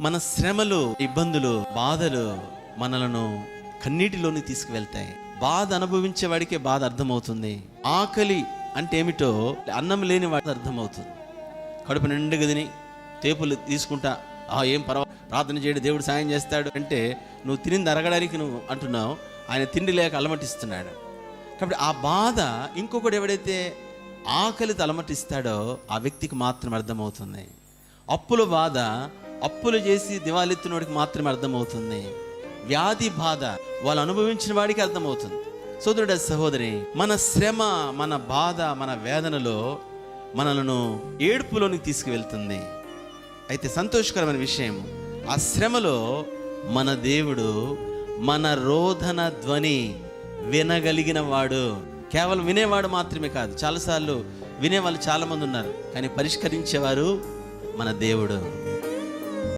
మన శ్రమలు ఇబ్బందులు బాధలు మనలను కన్నీటిలోని తీసుకువెళ్తాయి. బాధ అనుభవించే వాడికే బాధ అర్థమవుతుంది. ఆకలి అంటే ఏమిటో అన్నం లేని వాడికి అర్థమవుతుంది. కడుపు నిండుగా తిని తేపులు తీసుకుంటా ఆ ఏం పర్వ ప్రార్థన చేయడు దేవుడు సాయం చేస్తాడు అంటే నువ్వు తినింది అరగడానికి నువ్వు అంటున్నావు. ఆయన తిండి లేక అలమటిస్తున్నాడు. కాబట్టి ఆ బాధ ఇంకొకటి ఎవడైతే ఆకలితో అలమటిస్తాడో ఆ వ్యక్తికి మాత్రం అర్థమవుతుంది. అప్పుల బాధ అప్పులు చేసి దివాలెత్తినోడికి మాత్రమే అర్థమవుతుంది. వ్యాధి బాధ వాళ్ళు అనుభవించిన వాడికి అర్థమవుతుంది. సోదరుడ సహోదరి మన శ్రమ మన బాధ మన వేదనలో మనలను ఏడుపులోనికి తీసుకువెళ్తుంది. అయితే సంతోషకరమైన విషయం ఆ శ్రమలో మన దేవుడు మన రోధన ధ్వని వినగలిగిన వాడు. కేవలం వినేవాడు మాత్రమే కాదు చాలాసార్లు వినేవాళ్ళు చాలామంది ఉన్నారు. కానీ పరిష్కరించేవారు మన దేవుడు.